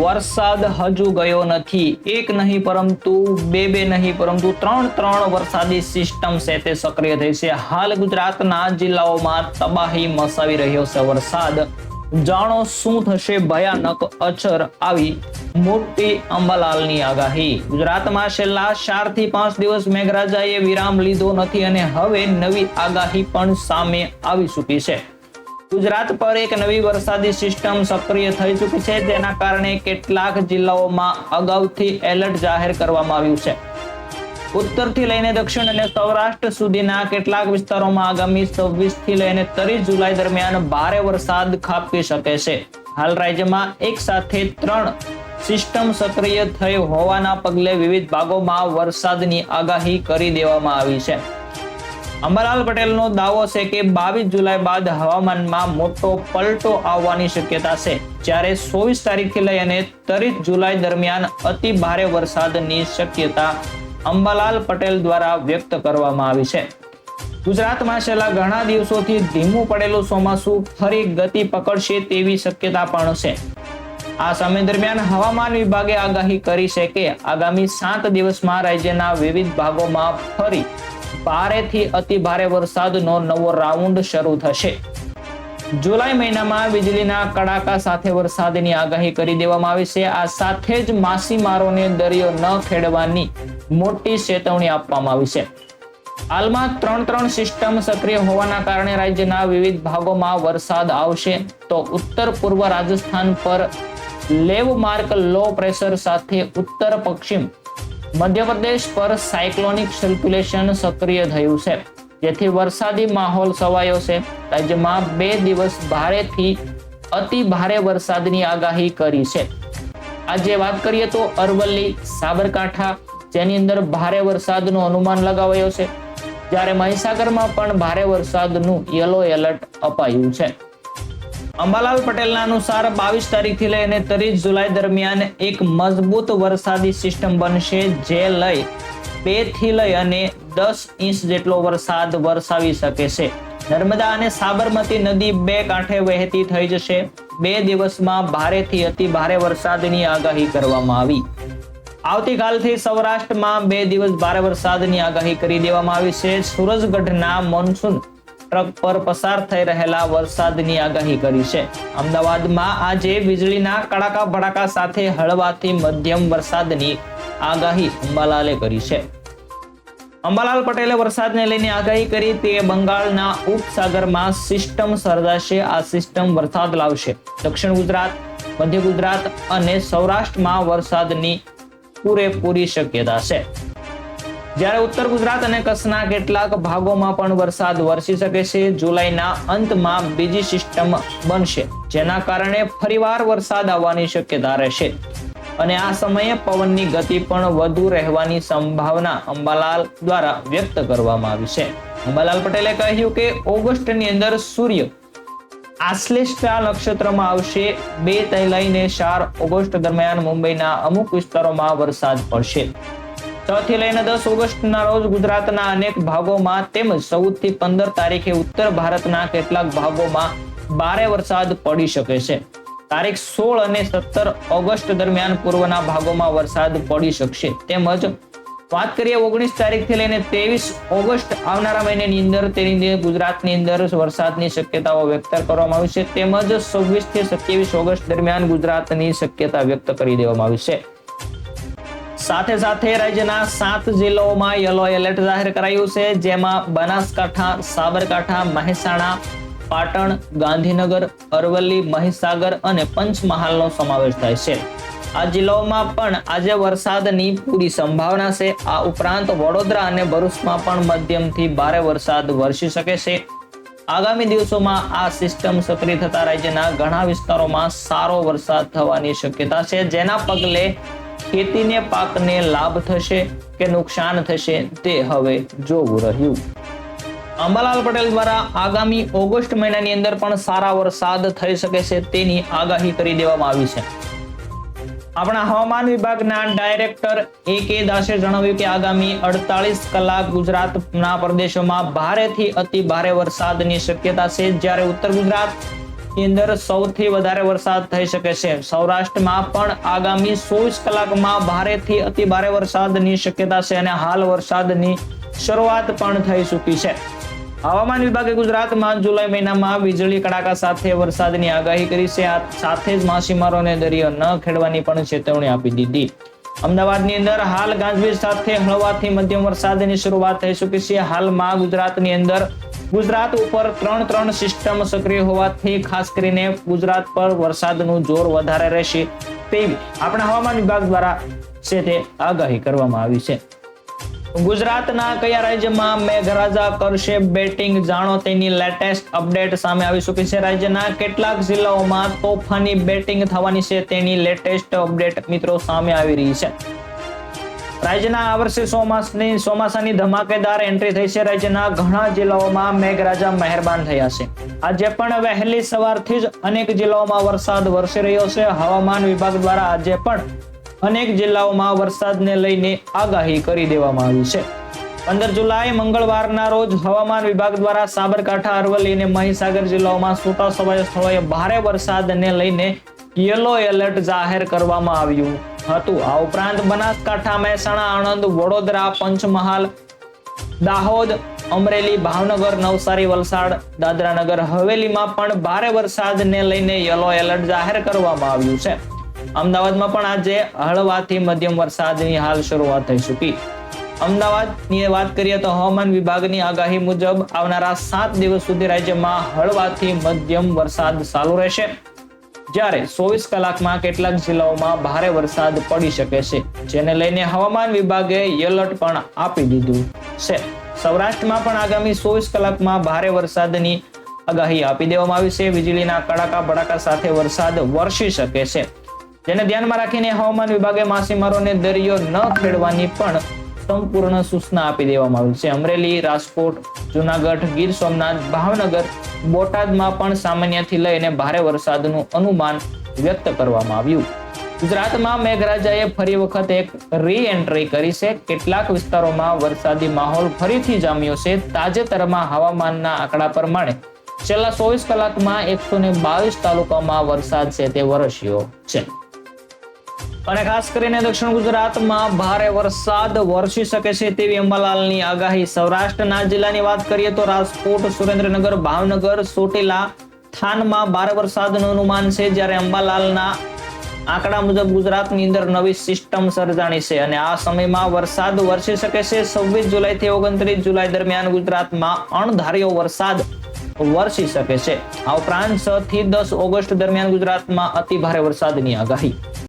વરસાદ હજુ ગયો નથી. એક નહીં પરંતુ બે બે નહીં પરંતુ ત્રણ ત્રણ વરસાદી સિસ્ટમ છે તે સક્રિય થઈ છે. હાલ ગુજરાતના જિલ્લાઓમાં તબાહી મસાવી રહ્યો છે વરસાદ. જાણો શું થશે? ભયાનક અછર આવી મોટી અંબાલાલની આગાહી. ગુજરાતમાં છેલ્લા ચારથી પાંચ દિવસ મેઘરાજાએ વિરામ લીધો નથી અને હવે નવી આગાહી પણ સામે આવી ચૂકી છે. ગુજરાત પર એક નવી વરસાદી સિસ્ટમ સક્રિય થઈ ચૂકી છે. તેના કારણે કેટલાક જિલ્લાઓમાં અગાઉથી એલર્ટ જાહેર કરવામાં આવ્યું છે. ઉત્તરથી લઈને દક્ષિણ અને સૌરાષ્ટ્ર સુધીના કેટલાક વિસ્તારોમાં આગામી છવ્વીસથી લઈને ત્રીસ જુલાઈ દરમિયાન ભારે વરસાદ ખાબકી શકે છે. હાલ રાજ્યમાં એક સાથે ત્રણ સિસ્ટમ સક્રિય થઈ હોવાના પગલે વિવિધ ભાગોમાં વરસાદની આગાહી કરી દેવામાં આવી છે. અંબાલાલ પટેલનો દાવો છે કે બાવીસ જુલાઈ બાદ હવામાનમાં મોટો પલટો આવવાની શક્યતા છે. જ્યારે ચોવીસ તારીખથી લઈ અને ત્રીસ જુલાઈ દરમિયાન અતિ ભારે વરસાદની શક્યતા અંબાલાલ પટેલ દ્વારા વ્યક્ત કરવામાં આવી છે. ગુજરાતમાં છેલ્લા ઘણા દિવસોથી ધીમું પડેલું ચોમાસું ફરી ગતિ પકડશે તેવી શક્યતા પણ છે. આ સમય દરમિયાન હવામાન વિભાગે આગાહી કરી છે કે આગામી સાત દિવસમાં રાજ્યના વિવિધ ભાગોમાં ફરી ભારેથી અતિ ભારે વરસાદનો નવો રાઉન્ડ શરૂ થશે. જુલાઈ મહિનામાં વીજળીના કડાકા સાથે વરસાદની આગાહી કરી દેવામાં આવી છે. આ સાથે જ માછીમારોને દરિયો ન ખેડવાની મોટી ચેતવણી આપવામાં આવી છે. હાલમાં ત્રણ ત્રણ સિસ્ટમ સક્રિય હોવાના કારણે રાજ્યના વિવિધ ભાગોમાં વરસાદ આવશે. તો ઉત્તર પૂર્વ રાજસ્થાન પર લેવ માર્ક લો પ્રેશર સાથે ઉત્તર પશ્ચિમ મધ્યપ્રદેશ પર સાયક્લોનિક સર્ક્યુલેશન સક્રિય થયું છે. જેથી વરસાદી માહોલ સવાયો છે. રાજ્યમાં બે દિવસ ભારેથી અતિ ભારે વરસાદની આગાહી કરી છે. આજે વાત કરીએ તો અરવલ્લી, સાબરકાંઠા, જેની અંદર ભારે વરસાદનું અનુમાન લગાવાયો છે. જ્યારે મહીસાગરમાં પણ ભારે વરસાદનું યલો એલર્ટ અપાયું છે. અંબાલાલ પટેલના અનુસાર બાવીસ તારીખથી લઈને ત્રીસ જુલાઈ દરમિયાન એક મજબૂત વરસાદી સિસ્ટમ બનશે જે લઈ બેથી લઈ અને દસ ઇંચ જેટલો વરસાદ વરસાવી શકે છે. નર્મદા અને સાબરમતી નદી બે કાંઠે વહેતી થઈ જશે. બે દિવસમાં ભારેથી અતિ ભારે વરસાદની આગાહી કરવામાં આવી. આવતીકાલથી સૌરાષ્ટ્રમાં બે દિવસ ભારે વરસાદની આગાહી કરી દેવામાં આવી છે. સુરજગઢના મોન્સૂન ટ્રક પર પસાર થઈ રહેલા વરસાદની આગાહી કરી છે. અમદાવાદમાં આજે વીજળીના કડાકા ભડાકા સાથે હળવાથી મધ્યમ વરસાદની આગાહી અંબાલાલે કરી છે. અંબાલાલ પટેલે વરસાદને લઈને આગાહી કરી તે બંગાળના ઉપસાગરમાં સિસ્ટમ સર્જાશે, આ સિસ્ટમ વરસાદ લાવશે. દક્ષિણ ગુજરાત, મધ્ય ગુજરાત અને સૌરાષ્ટ્રમાં વરસાદની પૂરેપૂરી શક્યતા છે. જ્યારે ઉત્તર ગુજરાત અને કચ્છના કેટલાક ભાગોમાં પણ વરસાદ વરસી શકે છે, જુલાઈના અંતમાં બીજી સિસ્ટમ બનશે, જેના કારણે ફરીવાર વરસાદ આવવાની શક્યતા રહેશે. અને આ સમયે પવનની ગતિ પણ વધુ રહેવાની સંભાવના અંબાલાલ દ્વારા વ્યક્ત કરવામાં આવી છે. અંબાલાલ પટેલે કહ્યું કે ઓગસ્ટની અંદર સૂર્ય આશ્લેષ્ટા નક્ષત્રમાં આવશે, બેથી લઈને ચાર ઓગસ્ટ દરમિયાન મુંબઈના અમુક વિસ્તારોમાં વરસાદ પડશે. થી લઈને દસ ઓગસ્ટના રોજ ગુજરાતના અનેક ભાગોમાં તેમજ ચૌદથી પંદર તારીખે ઉત્તર ભારતના કેટલાક ભાગોમાં ભારે વરસાદ પડી શકે છે. તારીખ સોળ અને સત્તર ઓગસ્ટ દરમિયાન પૂર્વના ભાગોમાં વરસાદ પડી શકશે. તેમજ વાત કરીએ ઓગણીસ તારીખથી લઈને ત્રેવીસ ઓગસ્ટ આવનારા મહિનાની અંદર તેની ગુજરાતની અંદર વરસાદની શક્યતાઓ વ્યક્ત કરવામાં આવી છે. તેમજ છવ્વીસથી સત્યાવીસ ઓગસ્ટ દરમિયાન ગુજરાતની શક્યતા વ્યક્ત કરી દેવામાં આવી છે. સાથે સાથે રાજ્યના સાત જિલ્લાઓમાં યલો એલર્ટ જાહેર કરાયું છે, જેમાં બનાસકાંઠા, સાબરકાંઠા, મહેસાણા, પાટણ, ગાંધીનગર, અરવલ્લી, મહીસાગર અને પંચમહાલનો સમાવેશ થાય છે. આ જિલ્લાઓમાં પણ આજે વરસાદની પૂરી સંભાવના છે. આ ઉપરાંત વડોદરા અને ભરૂચમાં પણ મધ્યમથી ભારે વરસાદ વરસી શકે છે. આગામી દિવસોમાં આ સિસ્ટમ સક્રિય થતા રાજ્યના ઘણા વિસ્તારોમાં સારો વરસાદ થવાની શક્યતા છે, જેના પગલે ખેતીને પાકને લાભ થશે કે નુકસાન થશે તે હવે જોવું રહ્યું. અંબાલાલ પટેલ દ્વારા આગામી ઓગસ્ટ મહિનાની અંદર પણ સારા વરસાદ થઈ શકે છે તેની આગાહી કરી દેવામાં આવી છે. આપણા હવામાન વિભાગના ડાયરેક્ટર એ કે દાસે જણાવ્યું કે આગામી અડતાલીસ કલાક ગુજરાતના પ્રદેશોમાં ભારેથી અતિ ભારે વરસાદની શક્યતા છે. જ્યારે ઉત્તર ગુજરાત ની અંદર સૌથી વધારે વરસાદ થઈ શકે છે. સૌરાષ્ટ્રમાં પણ આગામી ચોવીસ કલાકમાં ભારેથી અતિ ભારે વરસાદની શક્યતા છે અને હાલ વરસાદની શરૂઆત પણ થઈ ચૂકી છે. હવામાન વિભાગે ગુજરાતમાં જુલાઈ મહિનામાં વીજળી, કડાકા સાથે વરસાદની આગાહી કરી છે. આ સાથે જ માછીમારોને દરિયો ન ખેડવાની પણ ચેતવણી આપી દીધી. અમદાવાદની અંદર હાલ ગાજવીજ સાથે હળવાથી મધ્યમ વરસાદની શરૂઆત થઈ ચૂકી છે. હાલમાં ગુજરાતની અંદર ગુજરાત ઉપર ત્રણ ત્રણ સિસ્ટમ સક્રિય હોવાથી ખાસ કરીને ગુજરાત પર વરસાદનું જોર વધારે રહેશે તેવી આપણા હવામાન વિભાગ દ્વારા છે તે આગાહી કરવામાં આવી છે. ગુજરાતના કયા રાજ્યમાં મેઘરાજા કરશે બેટિંગ જાણો તેની લેટેસ્ટ અપડેટ સામે આવી ચૂકી છે. રાજ્યના કેટલાક જિલ્લાઓમાં તોફાની બેટિંગ થવાની છે તેની લેટેસ્ટ અપડેટ મિત્રો સામે આવી રહી છે. રાજ્યના આ વર્ષે ચોમાસની ચોમાસાની ધમાકેદાર એન્ટ્રી થઈ છે. રાજ્યના ઘણા જિલ્લાઓમાં મેઘરાજા મહેરબાન થયા છે. આજે પણ વહેલી સવારથી જ અનેક જિલ્લાઓમાં વરસાદ વરસી રહ્યો છે. હવામાન વિભાગ દ્વારા આજે પણ અનેક જિલ્લાઓમાં વરસાદને લઈને આગાહી કરી દેવામાં આવી છે. પંદર જુલાઈ મંગળવારના રોજ હવામાન વિભાગ દ્વારા સાબરકાંઠા, અરવલ્લી અને મહીસાગર જિલ્લાઓમાં છૂટાછવાયા સ્થળોએ ભારે વરસાદને લઈને યલો એલર્ટ જાહેર કરવામાં આવ્યું. હતું. આ ઉપરાંત બનાસકાંઠા, મહેસાણા, આણંદ, વડોદરા, પંચમહાલ, દાહોદ, અમરેલી, ભાવનગર, નવસારી, વલસાડ, દાદરાનગર હવેલીમાં પણ ભારે વરસાદને લઈને યલો એલર્ટ જાહેર કરવામાં આવ્યું છે. અમદાવાદમાં પણ આજે હળવાથી મધ્યમ વરસાદની હાલ શરૂઆત થઈ ચૂકી. અમદાવાદની વાત કરીએ તો હવામાન વિભાગની આગાહી મુજબ આવનારા સાત દિવસ સુધી રાજ્યમાં હળવાથી મધ્યમ વરસાદ ચાલુ રહેશે. જ્યારે ચોવીસ કલાકમાં કેટલાક જિલ્લાઓમાં ભારે વરસાદ પડી શકે છે, જેને લઈને હવામાન વિભાગે એલર્ટ પણ આપી દીધું છે. સૌરાષ્ટ્રમાં પણ આગામી ચોવીસ કલાકમાં ભારે વરસાદની આગાહી આપી દેવામાં આવી છે. વીજળીના કડાકા ભડાકા સાથે વરસાદ વરસી શકે છે. જેને ધ્યાનમાં રાખીને હવામાન વિભાગે માછીમારોને દરિયો ન ખેડવાની પણ સંપૂર્ણ સૂચના આપી દેવામાં આવી છે. અમરેલી, રાજકોટ, જુનાગઢ, ગીર સોમનાથ, ભાવનગર બોટાદમાં પણ સામાન્યથી લઈને ભારે વરસાદનું અનુમાન વ્યક્ત કરવામાં આવ્યું. ગુજરાતમાં મેઘરાજાએ ફરી વખત એક રી એન્ટ્રી કરી છે. કેટલાક વિસ્તારોમાં વરસાદી માહોલ ફરીથી જામ્યો છે. તાજેતરમાં હવામાનના આંકડા પ્રમાણે છેલ્લા ચોવીસ કલાકમાં એકસો ને બાવીસ તાલુકામાં વરસાદ છે તે વરસ્યો છે. અને ખાસ કરીને દક્ષિણ ગુજરાતમાં ભારે વરસાદ વરસી શકે છે તેવી અંબાલાલની આગાહી. સૌરાષ્ટ્રના જિલ્લાની વાત કરીએ તો રાજકોટ, સુરેન્દ્રનગર, ભાવનગર સોટેલા થાનમાં ભારે વરસાદનું અનુમાન છે જ્યારે અંબાલાલના આંકડા મુજબ ગુજરાતની અંદર નવી સિસ્ટમ સર્જાણી છે અને આ સમયમાં વરસાદ વરસી શકે છે. છવ્વીસ જુલાઈ થી ઓગણત્રીસ જુલાઈ દરમિયાન ગુજરાતમાં અણધાર્યો વરસાદ વરસી શકે છે. આ ઉપરાંત છ થી દસ ઓગસ્ટ દરમિયાન ગુજરાતમાં અતિ ભારે વરસાદની આગાહી.